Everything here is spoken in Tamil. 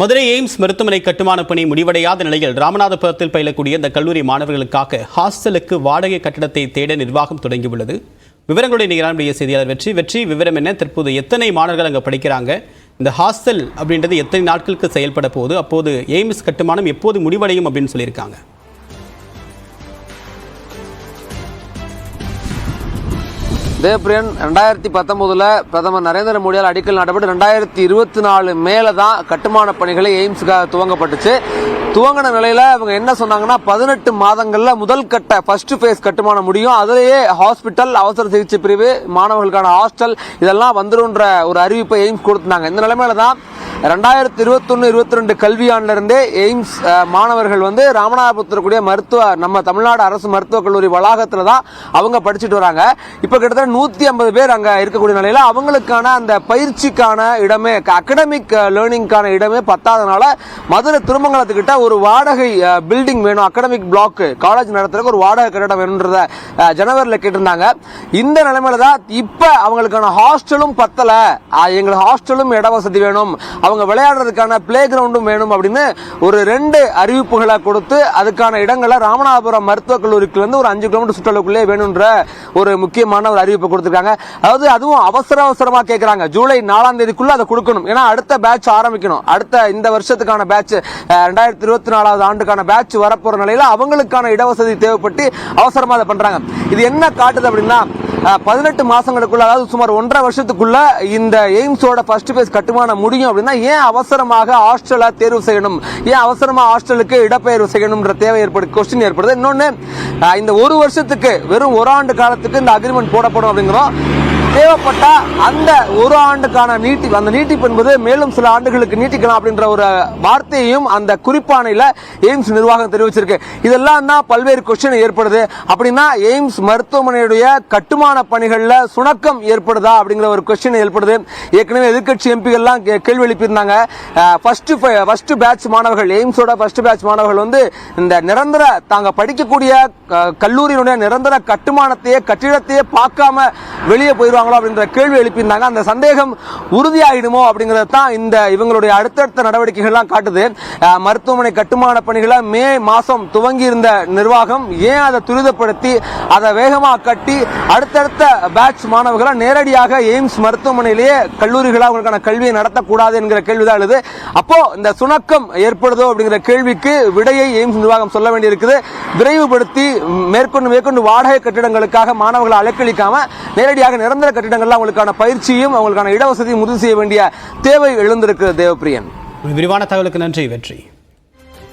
மதுரை எய்ம்ஸ் மருத்துவமனை கட்டுமான பணி முடிவடையாத நிலையில் ராமநாதபுரத்தில் பயிலக்கூடிய இந்த கல்லூரி மாணவர்களுக்காக ஹாஸ்டலுக்கு வாடகை கட்டடத்தை தேட நிர்வாகம் தொடங்கியுள்ளது. விவரங்களுடைய நிகழ்ச்சிய செய்தியாளர் வெற்றி. வெற்றி விவரம் என்ன? தற்போது எத்தனை மாணவர்கள் அங்கே படிக்கிறாங்க? இந்த ஹாஸ்டல் அப்படின்றது எத்தனை நாட்களுக்கு செயல்பட போகுது? அப்போது எய்ம்ஸ் கட்டுமானம் எப்போது முடிவடையும் அப்படின்னு சொல்லியிருக்காங்க. தேவ்பிரியன் ரெண்டாயிரத்தி பத்தொன்பதுல பிரதமர் நரேந்திர மோடியால் அடிக்கல் நாட்டப்பட்டு ரெண்டாயிரத்தி இருபத்தி நாலு மேலே தான் கட்டுமான பணிகளை எய்ம்ஸுக்காக துவங்கப்பட்டுச்சு. துவங்கின நிலையில அவங்க என்ன சொன்னாங்கன்னா பதினெட்டு மாதங்கள்ல முதல் கட்ட ஃபர்ஸ்ட் ஃபேஸ் கட்டுமானம் முடியும். அதிலேயே ஹாஸ்பிட்டல் அவசர சிகிச்சை பிரிவு மாணவர்களுக்கான ஹாஸ்டல் இதெல்லாம் வந்துருன்ற ஒரு அறிவிப்பை எய்ம்ஸ் கொடுத்துருந்தாங்க இந்த நிலைமையில தான் ரெண்டாயிரத்தி இருபத்தொன்னு இருபத்தி ரெண்டு கல்வியாண்டிலிருந்தே எய்ம்ஸ் மாணவர்கள் வந்து ராமநாதபுரத்தில் கூடிய மருத்துவ நம்ம தமிழ்நாடு அரசு மருத்துவக் கல்லூரி வளாகத்தில் தான் அவங்க படிச்சுட்டு வராங்க. இப்போ கிட்டத்தட்ட நூற்றி ஐம்பது பேர் அங்கே இருக்கக்கூடிய நிலையில் அவங்களுக்கான அந்த பயிற்சிக்கான இடமே அகடமிக் uh, லேர்னிங்கான இடமே பத்தாதனால மதுரை திருமங்கலத்துக்கிட்ட ஒரு வாடகை uh, பில்டிங் வேணும். அகடமிக் பிளாக் காலேஜ் நடத்துறதுக்கு ஒரு வாடகை கட்டிடம் வேணுன்றத uh, ஜனவரியில் கேட்டிருந்தாங்க. இந்த நிலைமையில தான் இப்போ அவங்களுக்கான ஹாஸ்டலும் பத்தலை. எங்களுக்கு ஹாஸ்டலும் இட வசதி வேணும். அவங்க விளையாடுறதுக்கான பிளே கிரவுண்டும் வேணும் அப்படின்னு ஒரு ரெண்டு அறிவிப்புகளை கொடுத்து அதுக்கான இடங்களை ராமநாதபுரம் மருத்துவக் கல்லூரிக்குலேருந்து வந்து ஒரு அஞ்சு கிலோமீட்டர் சுற்றளவுக்குள்ளே வேணுன்ற ஒரு முக்கியமான ஒரு அறிவிப்பு கொடுத்திருக்காங்க. அதாவது அதுவும் அவசர அவசரமா கேட்குறாங்க ஜூலை நாலாம் தேதிக்குள்ள அதை கொடுக்கணும். ஏன்னா அடுத்த பேட்ச் ஆரம்பிக்கணும். அடுத்த இந்த வருஷத்துக்கான பேட்ச் ரெண்டாயிரத்தி இருபத்தி நாலாவது ஆண்டுக்கான பேட்ச் வரப்போற நிலையில அவங்களுக்கான இடவசதி தேவைப்பட்டு அவசரமா அதை பண்றாங்க. இது என்ன காட்டுது அப்படின்னா பதினெட்டு மாசங்களுக்குள்ள அதாவது சுமார் ஒன்றரை வருஷத்துக்குள்ள இந்த எய்ம்ஸோட ஃபர்ஸ்ட் பேஸ் கட்டுமானம் முடியும் அப்படின்னா ஏன் அவசரமாக ஹாஸ்டலை தேர்வு செய்யணும்? ஏன் அவசரமா ஹாஸ்டலுக்கு இடப்பெயர்வு செய்யணும்ன்ற தேவை ஏற்படுது கொஸ்டின் ஏற்படுது. இன்னொன்னு இந்த ஒரு வருஷத்துக்கு வெறும் ஒரு ஆண்டு காலத்துக்கு இந்த அக்ரிமெண்ட் போடப்படும் அப்படிங்கிறோம். தேவைப்பட்ட அந்த ஒரு ஆண்டுக்கான நீட்டி அந்த நீட்டிப்பு என்பது மேலும் சில ஆண்டுகளுக்கு நீட்டிக்கலாம் அப்படின்ற ஒரு வார்த்தையையும் அந்த குறிப்பானையில் எய்ம்ஸ் நிர்வாகம் தெரிவிச்சிருக்கு. இதெல்லாம் தான் பல்வேறு கொஸ்டின் ஏற்படுது. அப்படின்னா எய்ம்ஸ் மருத்துவமனையுடைய கட்டுமான பணிகளில் சுணக்கம் ஏற்படுதா அப்படிங்கிற ஒரு கொஸ்டின் ஏற்படுது. ஏற்கனவே எதிர்க்கட்சி எம்பிகள்லாம் கே- கேள்வி எழுப்பியிருந்தாங்க. ஃபர்ஸ்ட் ஃபர்ஸ்ட் பேட்ச் மாணவர்கள் எய்ம்ஸோட ஃபர்ஸ்ட் பேட்ச் மாணவர்கள் வந்து இந்த நிரந்தர தாங்க படிக்கக்கூடிய கல்லூரியினுடைய நிரந்தர கட்டுமானத்தையே கட்டிடத்தையே பார்க்காம வெளியே போய் போயிடுவாங்களோ அப்படின்ற கேள்வி எழுப்பியிருந்தாங்க. அந்த சந்தேகம் உறுதியாகிடுமோ அப்படிங்கிறது தான் இந்த இவங்களுடைய அடுத்தடுத்த நடவடிக்கைகள்லாம் காட்டுது. மருத்துவமனை கட்டுமான பணிகளை மே மாசம் துவங்கி இருந்த நிர்வாகம் ஏன் அதை துரிதப்படுத்தி அதை வேகமா கட்டி அடுத்தடுத்த பேட்ச் மாணவர்களை நேரடியாக எய்ம்ஸ் மருத்துவமனையிலேயே கல்லூரிகளாக அவங்களுக்கான கல்வியை நடத்தக்கூடாது என்கிற கேள்விதான் எழுது. அப்போ இந்த சுணக்கம் ஏற்படுதோ அப்படிங்கிற கேள்விக்கு விடையை எய்ம்ஸ் நிர்வாகம் சொல்ல வேண்டியிருக்குது. விரைவுபடுத்தி மேற்கொண்டு மேற்கொண்டு வாடகை கட்டிடங்களுக்காக மாணவர்களை அலக்களிக்காம நேரடியாக நிரந்தர கட்டிடங்கள்ல அவங்களுக்கான பயிற்சியும் அவங்களுக்கான இடவசதியும் உறுதி செய்ய வேண்டிய தேவை எழுந்திருக்கு தேவப்பிரியன். விரிவான தகவலுக்கு நன்றி வெற்றி.